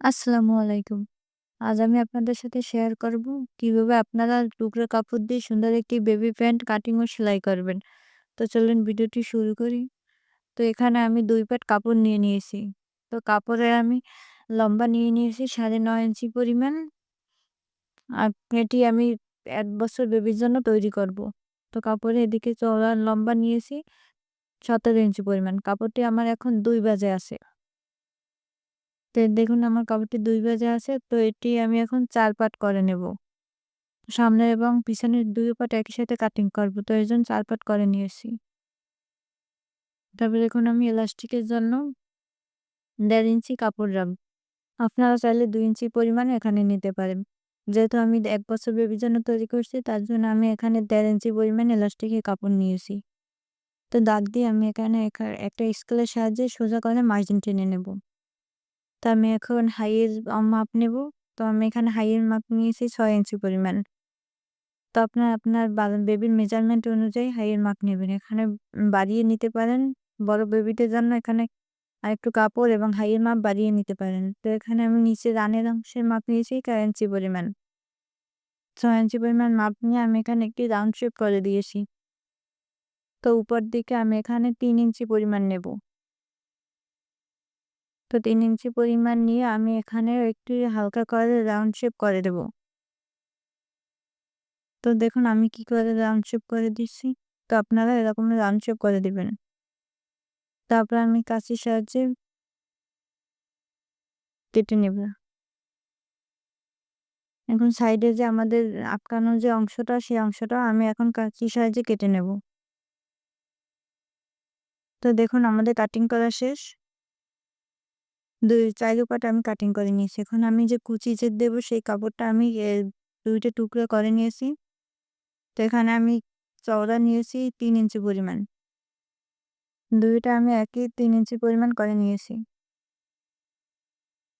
আসসালামু আলাইকুম। আজ আমি আপনাদের সাথে শেয়ার করব কীভাবে আপনারা টুকরো কাপড় দিয়ে সুন্দর একটি বেবি প্যান্ট কাটিং ও সেলাই করবেন। তো চলুন ভিডিওটি শুরু করি। তো এখানে আমি ২ পাট কাপড় নিয়ে নিয়েছি। তো কাপড়ের আমি লম্বা নিয়ে নিয়েছি ৯.৫ ইঞ্চি পরিমাণ। আর এটি আমি এক বছর বেবির জন্য তৈরি করব। তো কাপড়ের এদিকে চওড়া লম্বা নিয়েছি ১৭ ইঞ্চি পরিমাণ। কাপড়টি আমার এখন দুই বাজে আছে। তো দেখুন আমার কাপড়টি ২ ভাঁজে আছে। তো এটি আমি এখন চার পাট করে নেব। সামনের এবং পিছনের দুই পাট একই সাথে কাটিং করব। তো এজন্য ৪ পার্ট করে নিয়েছি। তারপরে দেখুন আমি এলাস্টিকের জন্য দেড় ইঞ্চি কাপড় রাখব। আপনারা চাইলে ২ ইঞ্চি পরিমাণে এখানে নিতে পারেন। যেহেতু আমি এক বছর বেবির জন্য তৈরি করছি, তার জন্য আমি এখানে দেড় ইঞ্চি পরিমাণ এলাস্টিকের কাপড় নিয়েছি। তো দাগ দিয়ে আমি এখানে একটা স্কেলের সাহায্যে সোজা করে মার্জিন টেনে নেব। তো আমি এখন হাইয়ের মাপ নেব। তো আমি এখানে হাইয়ের মাপ নিয়েছি ছয় ইঞ্চি পরিমাণ। তো আপনার আপনার বেবির মেজারমেন্ট অনুযায়ী হাইয়ের মাপ নেবেন। এখানে বাড়িয়ে নিতে পারেন। বড় বেবিদের জন্য এখানে আরেকটু কাপড় এবং হাইয়ের মাপ বাড়িয়ে নিতে পারেন। তো এখানে আমি নিচে রানের অংশের মাপ নিয়েছি চার ইঞ্চি পরিমাণ। ছয় ইঞ্চি পরিমাণ মাপ নিয়ে আমি এখানে একটি রাউন্ড শেপ করে দিয়েছি। তো উপর দিকে আমি এখানে তিন ইঞ্চি পরিমাণ নেব। তো তিন ইঞ্চি পরিমাণ নিয়ে আমি এখানে একটু হালকা করে রাউন্ড শেপ করে দেব। তো দেখুন, আমি কি করে রাউন্ড শেপ করে দিচ্ছি? তো আপনারা এরকম রাউন্ড শেপ করে দিবেন। তারপর আমি কাঁচির সাহায্যে কেটে নেব। এখন সাইডে যে আমাদের আটকানো যে অংশটা, সেই অংশটা আমি এখন কাঁচির সাহায্যে কেটে নেব। তো দেখুন, আমাদের কাটিং করা শেষ। দুই পাট আমি কাটিং করে নিয়েছি। এখন আমি যে কুচি যে দেবো সেই কাপড়টা আমি দুইটা টুকরো করে নিয়েছি। তো এখানে আমি চওড়া নিয়েছি তিন ইঞ্চি পরিমাণ। দুইটা আমি একই তিন ইঞ্চি পরিমাণ করে নিয়েছি।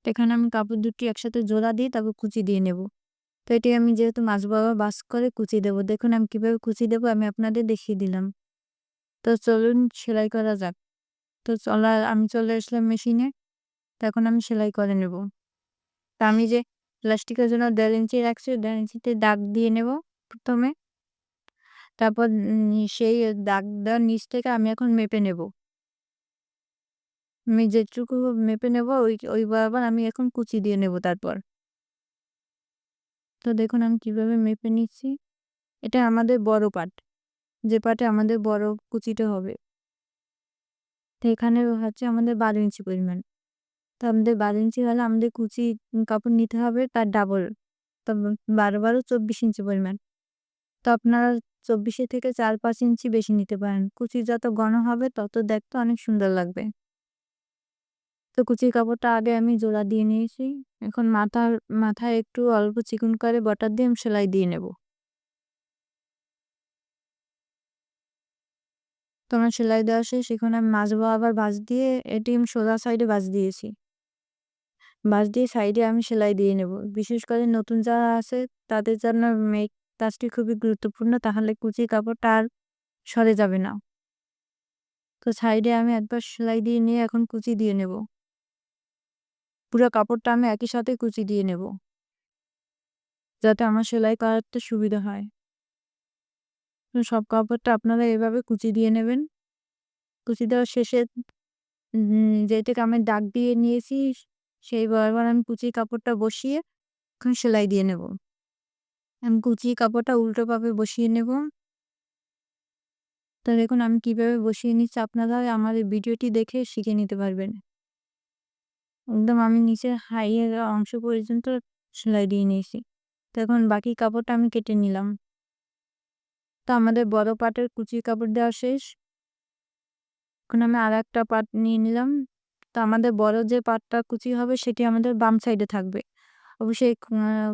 এখানে আমি কাপড় দুটি একসাথে জোড়া দিয়ে তারপর কুচি দিয়ে নেব। তো এটি আমি যেহেতু মাছ বাবা বাস করে কুচি দেব, দেখুন আমি কীভাবে কুচি দেবো আমি আপনাদের দেখিয়ে দিলাম। তো চলুন সেলাই করা যাক। তো চলা, আমি চলে আসলাম মেশিনে। তখন আমি সেলাই করে নেব। তা আমি যে প্লাস্টিকের জন্য দেড় ইঞ্চি রাখছি দেড় ইঞ্চিতে দাগ দিয়ে নেব প্রথমে। তারপর সেই দাগ দেওয়ার নিচ থেকে আমি এখন মেপে নেব। আমি যেটুকু মেপে নেব, ওই ওই বরাবর আমি এখন কুচি দিয়ে নেব তারপর। তো দেখুন আমি কীভাবে মেপে নিচ্ছি। এটা আমাদের বড় পাট। যে পাটে আমাদের বড় কুচিটা হবে। তো এখানে হচ্ছে আমাদের বারো ইঞ্চি পরিমাণ। তো আমাদের বারো ইঞ্চি হলে আমাদের কুচি কাপড় নিতে হবে তার ডাবল তো বারো বারো চব্বিশ ইঞ্চি পরিমাণ। তো আপনারা চব্বিশে থেকে চার পাঁচ ইঞ্চি বেশি নিতে পারেন। কুচি যত ঘন হবে তত দেখতে অনেক সুন্দর লাগবে। তো কুচির কাপড়টা আগে আমি জোড়া দিয়ে নিয়েছি। এখন মাথার, মাথায় একটু অল্প চিকন করে বটার দিয়ে আমি সেলাই দিয়ে নেব। তোমার সেলাই দেওয়া শেষ। এখন আমি মাছবো আবার বাজ দিয়ে, এটি আমি সোজা সাইডে বাজ দিয়েছি। বাজ দিয়ে সাইডে আমি সেলাই দিয়ে নেব। বিশেষ করে নতুন যারা আছে, তাদের জন্য মেক কাজটি খুবই গুরুত্বপূর্ণ। তাহলে কুচি কাপড়টা আর সরে যাবে না। তো সাইডে আমি একবার সেলাই দিয়ে নিয়ে এখন কুচি দিয়ে নেব। পুরো কাপড়টা আমি একই সাথে কুচি দিয়ে নেব। যাতে আমার সেলাই করাতে সুবিধা হয়। সব কাপড়টা আপনারা এভাবে কুচি দিয়ে নেবেন। কুচি দেওয়ার শেষে যে থেকে আমি দাগ দিয়ে নিয়েছি সেই বরাবর আমি কুচি কাপড়টা বসিয়ে ওখানে সেলাই দিয়ে নেব। আমি কুচি কাপড়টা উল্টোভাবে বসিয়ে নেব। তো দেখুন, আমি কীভাবে বসিয়ে নিচ্ছি আপনারা আমার এই ভিডিওটি দেখে শিখে নিতে পারবেন। একদম আমি নিচের হাইয়ের অংশ পর্যন্ত সেলাই দিয়ে নিয়েছি। তো এখন বাকি কাপড়টা আমি কেটে নিলাম। তো আমাদের বড় পাটের কুচি কাপড় দেওয়া শেষ। এখন আমি আর একটা পাট নিয়ে নিলাম। তো আমাদের বড় যে পাটটা কুচি হবে সেটি আমাদের বাম সাইডে থাকবে। অবশ্যই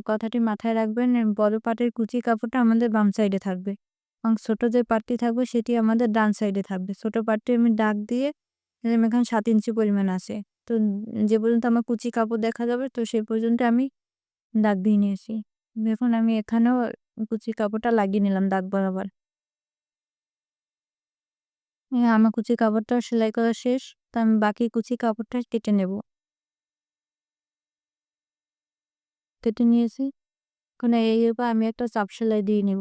কথাটি মাথায় রাখবেন বড় পাটের কুচি কাপড়টা আমাদের বাম সাইডে থাকবে এবং ছোট যে পাটটি থাকবে সেটি আমাদের ডান সাইডে থাকবে। ছোট পাটটি আমি ডাক দিয়ে এখানে সাত ইঞ্চি পরিমাণ আছে। তো যে পর্যন্ত আমার কুচি কাপড় দেখা যাবে তো সেই পর্যন্ত আমি দাগ দিয়ে নিয়েছি। দেখুন আমি এখানেও কুচি কাপড়টা লাগিয়ে নিলাম দাগ বরাবর। আমার কুচি কাপড়টা সেলাই করা শেষ। তো আমি বাকি কুচি কাপড়টা কেটে নেব। কেটে নিয়েছি। এখন এই উপর আমি একটা চাপ সেলাই দিয়ে নেব।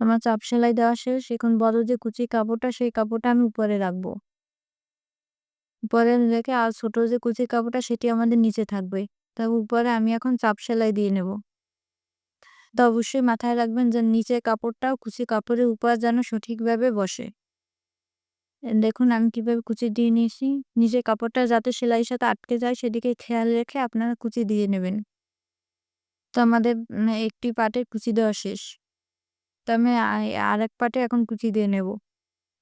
আমার চাপ সেলাই দেওয়া শেষ। এখন বড় যে কুচি কাপড়টা, সেই কাপড়টা আমি উপরে রাখব। উপরে রেখে আর ছোট যে কুচি কাপড়টা, সেটি আমাদের নিচে থাকবে। তার উপরে আমি এখন চাপ সেলাই দিয়ে নেব। তো অবশ্যই মাথায় রাখবেন যে নিচের কাপড়টাও কুচি কাপড়ের উপর যেন সঠিকভাবে বসে। দেখুন, আমি কীভাবে কুচি দিয়ে নিয়েছি। নিচের কাপড়টা যাতে সেলাইয়ের সাথে আটকে যায়, সেদিকে খেয়াল রেখে আপনারা কুচি দিয়ে নেবেন। তো আমাদের একটি পাটের কুচি দেওয়া শেষ। তো আমি আর এক পাটে এখন কুচি দিয়ে নেব।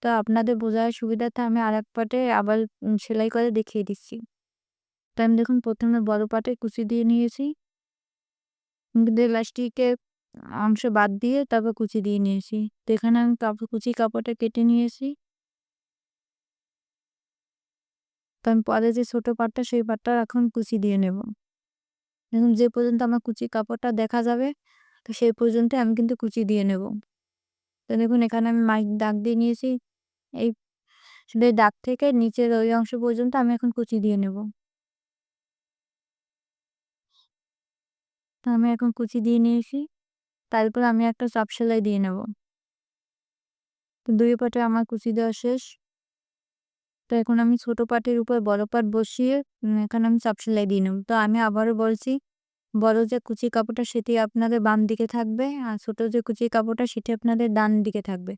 তো আপনাদের বোঝার সুবিধার্থে আমি আর এক পাটে আবার সেলাই করে দেখিয়ে দিচ্ছি। তো আমি দেখুন, প্রথমে বড় পাটে কুচি দিয়ে নিয়েছি। ইলাস্টিকের অংশ বাদ দিয়ে তারপর কুচি দিয়ে নিয়েছি। তো এখানে আমি কুচি কাপড়টা কেটে নিয়েছি। তো আমি পরে যে ছোট পাটটা, সেই পাটটা এখন কুচি দিয়ে নেব। দেখুন, যে পর্যন্ত আমার কুচি কাপড়টা দেখা যাবে, তো সেই পর্যন্ত আমি কিন্তু কুচি দিয়ে নেব। তো দেখুন, এখানে আমি মাইক দাগ দিয়ে নিয়েছি। এই দাগ থেকে নিচের ওই অংশ পর্যন্ত আমি এখন কুচি দিয়ে নেব। তো আমি এখন কুচি দিয়ে নিয়েছি। তারপর আমি একটা চাপ সেলাই দিয়ে নেব। তো দুই পাটে আমার কুচি দেওয়া শেষ। তো এখন আমি ছোট পাটের উপর বড় পাট বসিয়ে এখানে আমি চাপ সেলাই দিয়ে নেব। তো আমি আবারও বলছি, বড় যে কুচি কাপড়টা সেটি আপনাদের বাম দিকে থাকবে আর ছোট যে কুচি কাপড়টা সেটি আপনাদের ডান দিকে থাকবে।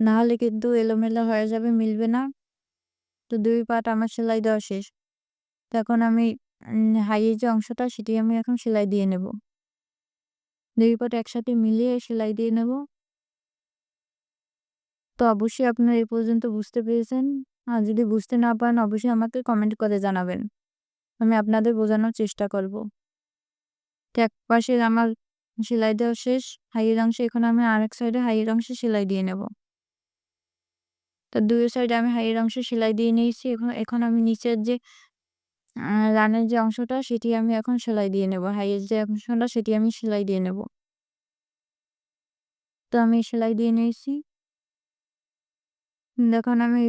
না হলে কিন্তু এলোমেলো হয়ে যাবে, মিলবে না। তো দুই পাট আমার সেলাই দেওয়া শেষ। তো এখন আমি হাইয়ের যে অংশটা সেটি আমি এখন সেলাই দিয়ে নেব। দুই পাট একসাথে মিলিয়ে সেলাই দিয়ে নেব। তো অবশ্যই আপনারা এই পর্যন্ত বুঝতে পেরেছেন। আর যদি বুঝতে না পারেন, অবশ্যই আমাকে কমেন্ট করে জানাবেন। আমি আপনাদের বোঝানোর চেষ্টা করব। এক পাশে আমার সেলাই দেওয়া শেষ, হাইয়ের অংশে, এখন আমি আরেক সাইডে হাইয়ের অংশে সেলাই দিয়ে নেব। তো দুই সাইডে আমি হাইয়ের অংশে সেলাই দিয়ে নিয়েছি, এখন এখন আমি নিচের যে রানের যে অংশটা, সেটি আমি এখন সেলাই দিয়ে নেব। হাইয়ের যে অংশটা, সেটি আমি সেলাই দিয়ে নেব। তো আমি সেলাই দিয়ে নিয়েছি। দেখুন, আমি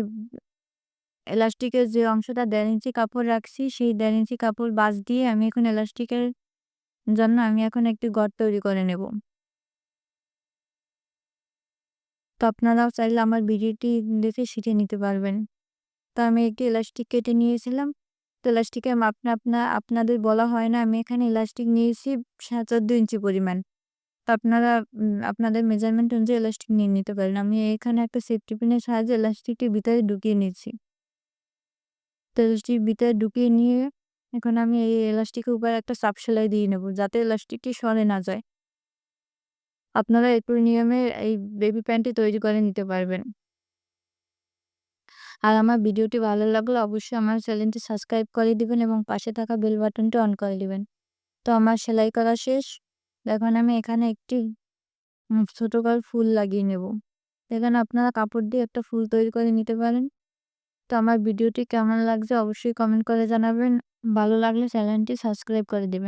এলাস্টিকের যে অংশটা দেড় ইঞ্চি কাপড় রাখছি, সেই দেড় ইঞ্চি কাপড় বাস দিয়ে আমি এখন এলাস্টিকের জন্য আমি এখন একটি ঘর তৈরি করে নেব। তো আপনারাও চাইলে আমার ভিডিওটি দেখে শিখে নিতে পারবেন। তো আমি একটি এলাস্টিক কেটে নিয়েছিলাম। তো এলাস্টিকের মাপটা আপনার আপনাদের বলা হয় না, আমি এখানে ইলাস্টিক নিয়েছি চোদ্দ ইঞ্চি পরিমাণ। তো আপনারা আপনাদের মেজারমেন্ট অনুযায়ী এলাস্টিক নিয়ে নিতে পারেন। আমি এখানে একটা সেফটি পিনের সাহায্যে ইলাস্টিকটি ভিতরে ঢুকিয়ে নিচ্ছি তো ইলাস্টিক ভিতরে ঢুকিয়ে নিয়ে এখন আমি এই এলাস্টিকের উপরে একটা চাপ সেলাই দিয়ে নেব, যাতে এলাস্টিকটি সরে না যায়। আপনারা একই নিয়মে এই বেবি প্যান্টটি তৈরি করে নিতে পারবেন। আর আমার ভিডিওটি ভালো লাগলে অবশ্যই আমার চ্যানেলটি সাবস্ক্রাইব করে দিবেন এবং পাশে থাকা বেল বাটনটি অন করে দিবেন। তো আমার সেলাই করা শেষ। এখন আমি এখানে একটি ছোট ফুল লাগিয়ে নেব। এখানে আপনারা কাপড় দিয়ে একটা ফুল তৈরি করে নিতে পারেন। তো আমার ভিডিওটি কেমন লাগছে অবশ্যই কমেন্ট করে জানাবেন। ভালো লাগলে চ্যানেলটি সাবস্ক্রাইব করে দেবেন।